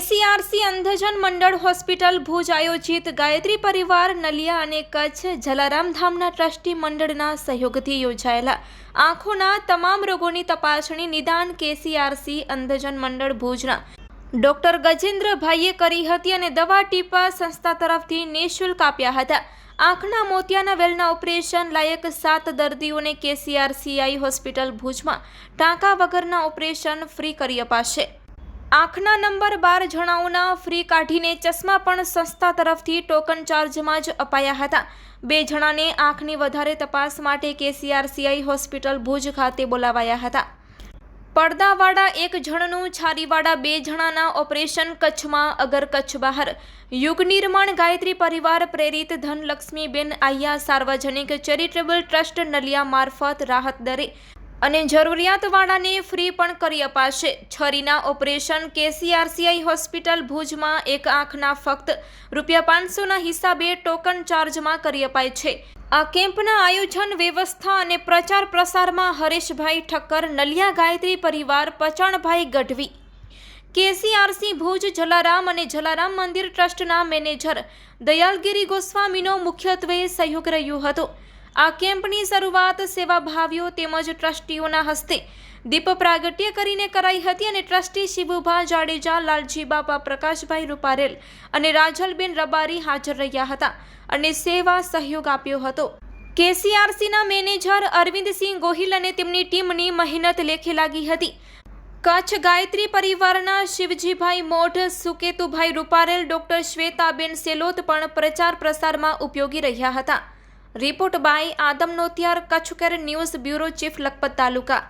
Andhjan Mandal hospital Bhuj આયોજિત ગાયત્રી પરિવાર, નલિયા અને કચ્છ જલારામ ધામના ટ્રસ્ટી મંડળના સહયોગથી યોજાયેલા આંખોના તમામ રોગોની તપાસણી નિદાન કેસીઆરસી અંધજન મંડળ ભુજના ડોક્ટર ગજેન્દ્રભાઈએ કરી હતી અને દવા ટીપા સંસ્થા તરફથી નિઃશુલ્ક આપ્યા હતા. આંખના મોતિયાના વેલના ઓપરેશન લાયક સાત દર્દીઓને કેસીઆરસીઆઈ હોસ્પિટલ ભુજમાં ટાંકા વગરના ઓપરેશન ફ્રી કરી અપાશે. આંખના નંબર બાર જણાઓના ફ્રી કાઢીને ચશ્મા પણ સંસ્થા તરફથી ટોકન ચાર્જમાં જ અપાયા હતા. બે જણાને આંખની વધારે તપાસ માટે કેસીઆરસીઆઈ હોસ્પિટલ ભુજ ખાતે બોલાવાયા હતા. પડદાવાળા એક જણનું છારીવાળા બે જણાના ઓપરેશન કચ્છમાં અગર કચ્છ બહાર. યુગ નિર્માણ ગાયત્રી પરિવાર પ્રેરિત ધનલક્ષ્મીબેન આయ్યા સાર્વજનિક ચેરિટેબલ ટ્રસ્ટ નલિયા મારફત રાહત દરે અને જરૂરિયાતવાળાને ફ્રી પણ કરી અપાશે. છરીના ઓપરેશન કેસીઆરસીઆઈ હોસ્પિટલ ભુજમાં એક આંખના ફક્ત રૂપિયા પાંચસોના હિસાબે ટોકન ચાર્જમાં કરી અપાય છે. આ કેમ્પના આયોજન વ્યવસ્થા અને પ્રચાર પ્રસારમાં હરેશભાઈ ઠક્કર, નલિયા ગાયત્રી પરિવાર, પચાણભાઈ ગઢવી. કેસીઆરસી ભુજ જલારામ અને જલારામ મંદિર ટ્રસ્ટના મેનેજર દયાલગીરી ગોસ્વામીનો મુખ્યત્વે સહયોગ રહ્યો હતો. આ કેમ્પની શરૂઆત સેવાભાવીઓ તેમજ ટ્રસ્ટીઓના હસ્તે દીપ પ્રાગટ્ય કરીને કરાઈ હતી અને ટ્રસ્ટી શિબુભા જાડેજા, લાલજી બાપા, પ્રકાશભાઈ રૂપારેલ અને રાજલબેન રબારી હાજર રહ્યા હતા અને સેવા સહયોગ આપ્યો હતો. કેસીઆરસીના મેનેજર અરવિંદસિંહ ગોહિલ અને તેમની ટીમની મહેનત લેખે લાગી હતી. કચ્છ ગાયત્રી પરિવારના શિવજીભાઈ મોઢ, સુકેતુભાઈ રૂપારેલ, ડોક્ટર શ્વેતાબેન સેલોત પણ પ્રચાર પ્રસારમાં ઉપયોગી રહ્યા હતા. Report by Adam Notiyar કચ્છકર news bureau chief Lakhpat taluka